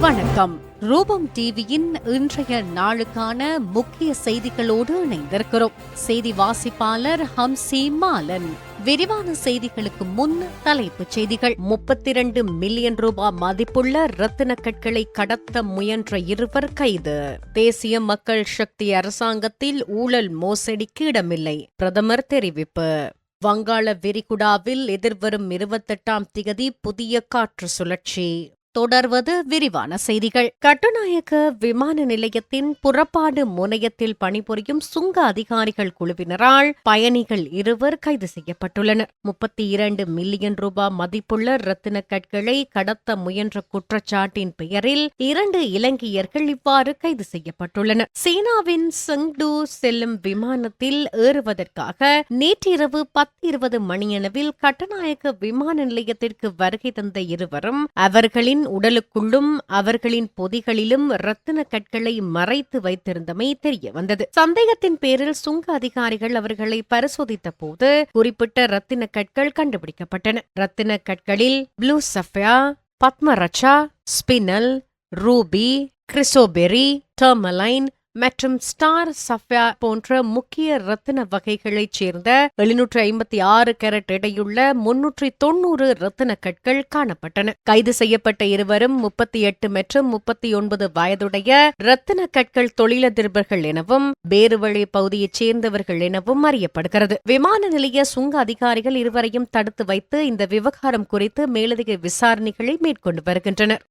வணக்கம். ரூபம் டிவியின் இன்றைய நாளுக்கான முக்கிய செய்திகளோடு இணைந்திருக்கிறோம். செய்தி வாசிப்பாளர் ஹம்சி மாலன். விரிவான செய்திகளுக்கு முன் தலைப்புச் செய்திகள். முப்பத்தி இரண்டு மில்லியன் ரூபாய் மதிப்புள்ள ரத்தின கற்களை கடத்த முயன்ற இருவர் கைது. தேசிய மக்கள் சக்தி அரசாங்கத்தில் ஊழல் மோசடிக்கு இடமில்லை. பிரதமர் தெரிவிப்பு. வங்காள விரிகுடாவில் எதிர்வரும் இருபத்தெட்டாம் திகதி புதிய காற்று சுழற்சி. தொடர்வது விரிவான செய்திகள். கட்டுநாயக்க விமான நிலையத்தின் புறப்பாடு முனையத்தில் பணிபுரியும் சுங்க அதிகாரிகள் குழுவினரால் பயணிகள் இருவர் கைது செய்யப்பட்டுள்ளனர். முப்பத்தி இரண்டு மில்லியன் ரூபாய் மதிப்புள்ள ரத்தின கற்களை கடத்த முயன்ற குற்றச்சாட்டின் பெயரில் இரண்டு இலங்கையர்கள் இவ்வாறு கைது செய்யப்பட்டுள்ளனர். சீனாவின் செங்டு செல்லும் விமானத்தில் ஏறுவதற்காக நேற்றிரவு பத்து இருபது மணியளவில் கட்டுநாயக்க விமான நிலையத்திற்கு வருகை தந்த இருவரும் அவர்களின் உடலுக்குள்ளும் அவர்களின் பொதிகளிலும் ரத்தின கற்களை மறைத்து வைத்திருந்தமை தெரிய வந்தது. சந்தேகத்தின் பேரில் சுங்க அதிகாரிகள் அவர்களை பரிசோதித்த போது குறிப்பிட்ட ரத்தின கற்கள் கண்டுபிடிக்கப்பட்டன. ரத்தின கற்களில் blue sapphire padparadscha spinel ruby chrysoberyl tourmaline மற்றும் ஸ்டார் சஃபியா போன்ற முக்கிய ரத்தின வகைகளைச் சேர்ந்த எழுநூற்று ஐம்பத்தி ஆறு கேரட் எடையுள்ள முன்னூற்றி தொன்னூறு ரத்தின கற்கள் காணப்பட்டன. கைது செய்யப்பட்ட இருவரும் முப்பத்தி எட்டு மற்றும் முப்பத்தி ஒன்பது வயதுடைய ரத்தின கற்கள் தொழிலதிபர்கள் எனவும் பேருவழி பகுதியைச் சேர்ந்தவர்கள் எனவும் அறியப்படுகிறது. விமான நிலைய சுங்க அதிகாரிகள் இருவரையும் தடுத்து வைத்து இந்த விவகாரம் குறித்து மேலதிக விசாரணைகளை மேற்கொண்டு வருகின்றனர்.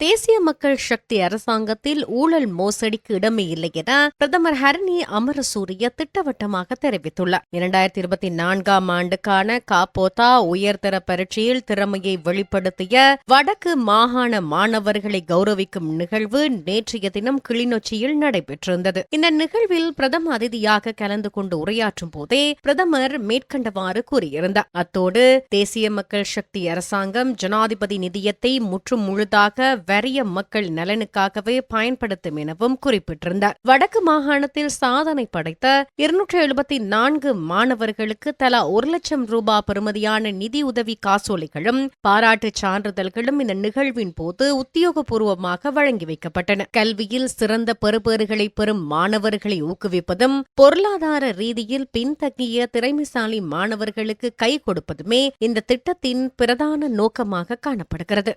தேசிய மக்கள் சக்தி அரசாங்கத்தில் ஊழல் மோசடிக்கு இடமே இல்லை என பிரதமர் ஹரணி அமரசூரிய திட்டவட்டமாக தெரிவித்துள்ளார். இரண்டாயிரத்தி இருபத்தி நான்காம் ஆண்டுக்கான காப்போதா உயர்தர பரீட்சையில் திறமையை வெளிப்படுத்திய வடக்கு மாகாண மாணவர்களை கௌரவிக்கும் நிகழ்வு நேற்றைய தினம் கிளிநொச்சியில் நடைபெற்றிருந்தது. இந்த நிகழ்வில் பிரதம அதிதியாக கலந்து கொண்டு உரையாற்றும் போதே பிரதமர் மேற்கண்டவாறு கூறியிருந்தார். அத்தோடு தேசிய மக்கள் சக்தி அரசாங்கம் ஜனாதிபதி நிதியத்தை முற்றும் முழுதாக வறிய மக்கள் நலனுக்காகவே பயன்படுத்தும் எனவும் குறிப்பிட்டிருந்தார். வடக்கு மாகாணத்தில் சாதனை படைத்த இருநூற்றி எழுபத்தி நான்கு மாணவர்களுக்கு தலா ஒரு லட்சம் ரூபாய் பெறுமதியான நிதி உதவி காசோலைகளும் பாராட்டுச் சான்றிதழ்களும் இந்த நிகழ்வின் போது உத்தியோகபூர்வமாக வழங்கி வைக்கப்பட்டன. கல்வியில் சிறந்த பெறுபேறுகளை பெறும் மாணவர்களை ஊக்குவிப்பதும் பொருளாதார ரீதியில் பின்தங்கிய திறமைசாலி மாணவர்களுக்கு கை கொடுப்பதுமே இந்த திட்டத்தின் பிரதான நோக்கமாக காணப்படுகிறது.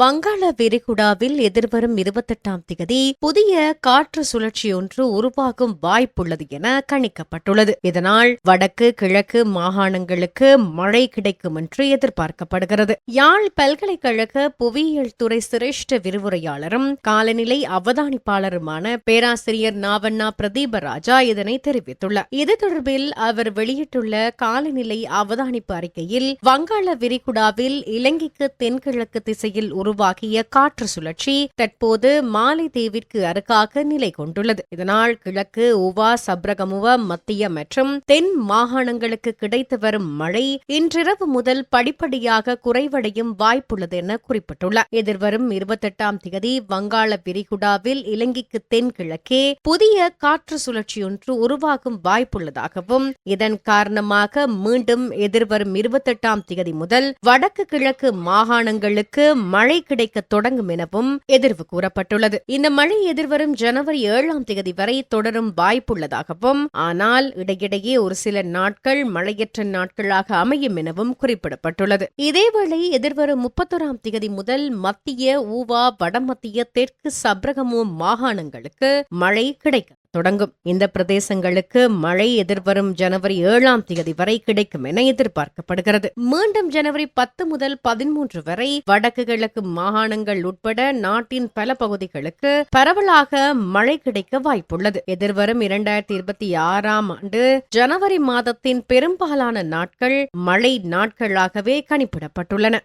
வங்காள விரிகுடாவில் எதிர்வரும் இருபத்தெட்டாம் திகதி புதிய காற்று சுழற்சி ஒன்று உருவாகும் வாய்ப்புள்ளது என கணிக்கப்பட்டுள்ளது. இதனால் வடக்கு கிழக்கு மாகாணங்களுக்கு மழை கிடைக்கும் என்று எதிர்பார்க்கப்படுகிறது. யாழ் பல்கலைக்கழக புவியியல் துறை சிரேஷ்ட விரிவுரையாளரும் காலநிலை அவதானிப்பாளருமான பேராசிரியர் நாவண்ணா பிரதீபராஜா இதனை தெரிவித்துள்ளார். இது தொடர்பில் அவர் வெளியிட்டுள்ள காலநிலை அவதானிப்பு அறிக்கையில் வங்காள விரிகுடாவில் இலங்கைக்கு தென்கிழக்கு திசையில் உருவாகிய காற்று சுழற்சி தற்போது மாலைதீவிற்கு அருகாக நிலை கொண்டுள்ளது. இதனால் கிழக்கு உவா சப்ரகமுவ மத்திய மற்றும் தென் மாகாணங்களுக்கு கிடைத்து வரும் மழை இன்றிரவு முதல் படிப்படியாக குறைவடையும் வாய்ப்புள்ளது என குறிப்பிட்டுள்ளார். எதிர்வரும் இருபத்தெட்டாம் தேதி வங்காள விரிகுடாவில் இலங்கைக்கு தென்கிழக்கே புதிய காற்று சுழற்சியொன்று உருவாகும் வாய்ப்புள்ளதாகவும் இதன் காரணமாக மீண்டும் எதிர்வரும் இருபத்தெட்டாம் தேதி முதல் வடக்கு கிழக்கு மாகாணங்களுக்கு மழை கிடைக்க தொடங்கும் எனவும் எதிர்வு கூறப்பட்டுள்ளது. இந்த மழை எதிர்வரும் ஜனவரி ஏழாம் தேதி வரை தொடரும் வாய்ப்புள்ளதாகவும் ஆனால் இடையிடையே ஒரு சில நாட்கள் மழையற்ற நாட்களாக அமையும் எனவும் குறிப்பிடப்பட்டுள்ளது. இதேவேளை எதிர்வரும் முப்பத்தொராம் தேதி முதல் மத்திய ஊவா வடமத்திய தெற்கு சப்ரகமு மாகாணங்களுக்கு மழை கிடைக்கும் தொடங்கும். இந்த பிரதேசங்களுக்கு மழை எதிர்வரும் ஜனவரி ஏழாம் தேதி வரை கிடைக்கும் என எதிர்பார்க்கப்படுகிறது. மீண்டும் ஜனவரி பத்து முதல் பதிமூன்று வரை வடக்கு கிழக்கு மாகாணங்கள் உட்பட நாட்டின் பல பகுதிகளுக்கு பரவலாக மழை கிடைக்க வாய்ப்புள்ளது. எதிர்வரும் இரண்டாயிரத்தி இருபத்தி ஆறாம் ஆண்டு ஜனவரி மாதத்தின் பெரும்பாலான நாட்கள் மழை நாட்களாகவே கணிப்பிடப்பட்டுள்ளன.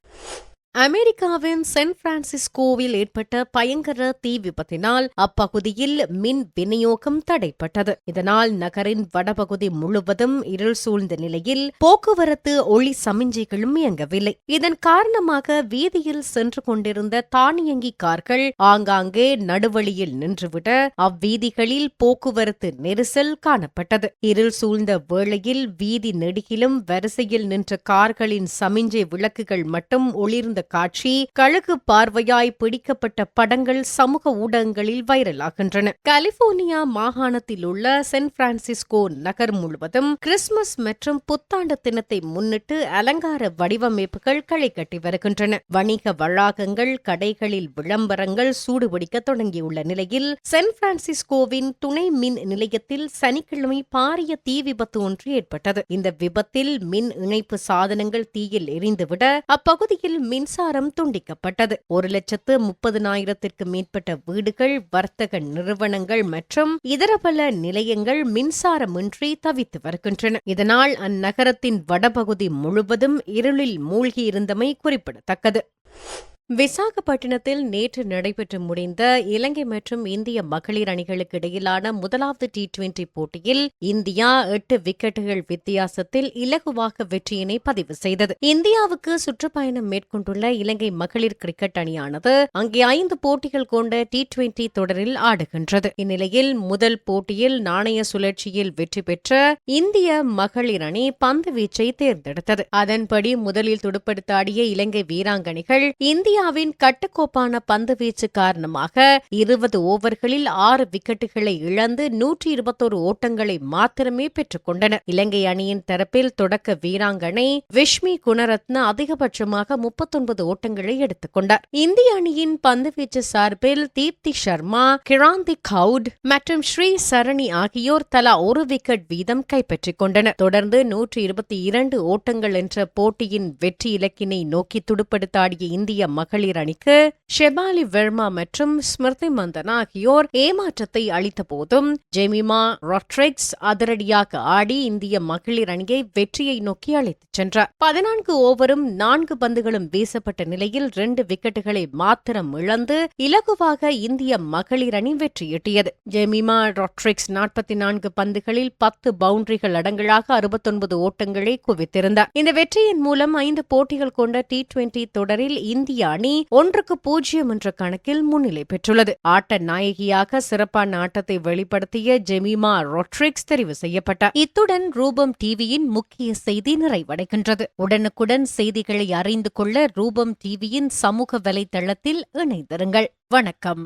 அமெரிக்காவின் சென் பிரான்சிஸ்கோவில் ஏற்பட்ட பயங்கர தீ விபத்தினால் அப்பகுதியில் மின் விநியோகம் தடைப்பட்டது. இதனால் நகரின் வடபகுதி முழுவதும் இருள் சூழ்ந்த நிலையில் போக்குவரத்து ஒளி சமிஞ்சைகளும் இயங்கவில்லை. இதன் காரணமாக வீதியில் சென்று கொண்டிருந்த தானியங்கி கார்கள் ஆங்காங்கே நடுவழியில் நின்றுவிட அவ்வீதிகளில் போக்குவரத்து நெரிசல் காணப்பட்டது. இருள் சூழ்ந்த வேளையில் வீதி நெடுகிலும் வரிசையில் நின்ற கார்களின் சமிஞ்சை விளக்குகள் மட்டும் ஒளிர்ந்த காட்சி கழுகு பார்வையாய் பிடிக்கப்பட்ட படங்கள் சமூக ஊடகங்களில் வைரலாகின்றன. கலிபோர்னியா மாகாணத்தில் உள்ள சென் பிரான்சிஸ்கோ நகர் முழுவதும் கிறிஸ்துமஸ் மற்றும் புத்தாண்டு தினத்தை முன்னிட்டு அலங்கார வடிவமைப்புகள் களை கட்டி வருகின்றன. வணிக வளாகங்கள் கடைகளில் விளம்பரங்கள் சூடுபிடிக்க தொடங்கியுள்ள நிலையில் சென் பிரான்சிஸ்கோவின் துணை மின் நிலையத்தில் சனிக்கிழமை பாரிய தீ விபத்து ஒன்று ஏற்பட்டது. இந்த விபத்தில் மின் இணைப்பு சாதனங்கள் தீயில் எரிந்துவிட அப்பகுதியில் மின்சாரம் துண்டிக்கப்பட்டது. ஒரு லட்சத்து முப்பதுனாயிரத்திற்கு மேற்பட்ட வீடுகள் வர்த்தக நிறுவனங்கள் மற்றும் இதர பல நிலையங்கள் மின்சாரமின்றி தவித்து வருகின்றன. இதனால் அந்நகரத்தின் வடபகுதி முழுவதும் இருளில் மூழ்கியிருந்தமை குறிப்பிடத்தக்கது. விசாகப்பட்டினத்தில் நேற்று நடைபெற்று முடிந்த இலங்கை மற்றும் இந்திய மகளிர் அணிகளுக்கு இடையிலான முதலாவது டி டுவெண்டி போட்டியில் இந்தியா எட்டு விக்கெட்டுகள் வித்தியாசத்தில் இலகுவாக வெற்றியினை பதிவு செய்தது. இந்தியாவுக்கு சுற்றுப்பயணம் மேற்கொண்டுள்ள இலங்கை மகளிர் கிரிக்கெட் அணியானது அங்கே ஐந்து போட்டிகள் கொண்ட டி டுவெண்டி தொடரில் ஆடுகின்றது. இந்நிலையில் முதல் போட்டியில் நாணய சுழற்சியில் வெற்றி பெற்ற இந்திய மகளிர் அணி பந்து வீச்சை தேர்ந்தெடுத்தது. அதன்படி முதலில் துடுப்படுத்தாடிய இலங்கை வீராங்கனைகள் இந்திய இந்தியாவின் கட்டுக்கோப்பான பந்து வீச்சு காரணமாக இருபது ஓவர்களில் ஆறு விக்கெட்டுகளை இழந்து நூற்றி இருபத்தோரு ஓட்டங்களை மாத்திரமே பெற்றுக் கொண்டனர். இலங்கை அணியின் தரப்பில் தொடக்க வீராங்கனை விஷ்மி குணரத்ன அதிகபட்சமாக முப்பத்தொன்பது ஓட்டங்களை எடுத்துக் கொண்டார். இந்திய அணியின் பந்துவீச்சு சார்பில் தீப்தி சர்மா கிராந்தி கவுட் மற்றும் ஸ்ரீ சரணி ஆகியோர் தலா ஒரு விக்கெட் வீதம் கைப்பற்றிக் கொண்டனர். தொடர்ந்து நூற்றி இருபத்தி இரண்டு ஓட்டங்கள் என்ற போட்டியின் வெற்றி இலக்கினை நோக்கி துடுப்படுத்தாடிய இந்திய மகளிர் அணிக்கு ஷெபாலி வெர்மா மற்றும் ஸ்மிருதி மந்தன் ஆகியோர் ஏமாற்றத்தை அளித்த போதும் ஜெமிமா ரொட்ரிக்ஸ் அதிரடியாக ஆடி இந்திய மகளிர் அணியை வெற்றியை நோக்கி அழைத்துச் சென்றார். பதினான்கு ஓவரும் நான்கு பந்துகளும் வீசப்பட்ட நிலையில் இரண்டு விக்கெட்டுகளை மாத்திரம் இழந்து இலகுவாக இந்திய மகளிர் அணி வெற்றியீட்டியது ஜெமிமா ரொட்ரிக்ஸ் நாற்பத்தி நான்கு பந்துகளில் பத்து பவுண்டரிகள் அடங்களாக அறுபத்தொன்பது ஓட்டங்களை குவித்திருந்தார். இந்த வெற்றியின் மூலம் ஐந்து போட்டிகள் கொண்ட டி டுவெண்டி தொடரில் இந்திய அணி ஒன்றுக்கு பூஜ்ஜியம் என்ற கணக்கில் முன்னிலை பெற்றுள்ளது. ஆட்ட நாயகியாக சிறப்பான ஆட்டத்தை வெளிப்படுத்திய ஜெமிமா ரொட்ரிக்ஸ் தெரிவு செய்யப்பட்டார். இத்துடன் ரூபம் டிவியின் முக்கிய செய்தி நிறைவடைகின்றது. உடனுக்குடன் செய்திகளை அறிந்து கொள்ள ரூபம் டிவியின் சமூக வலைதளத்தில் இணைந்திருங்கள். வணக்கம்.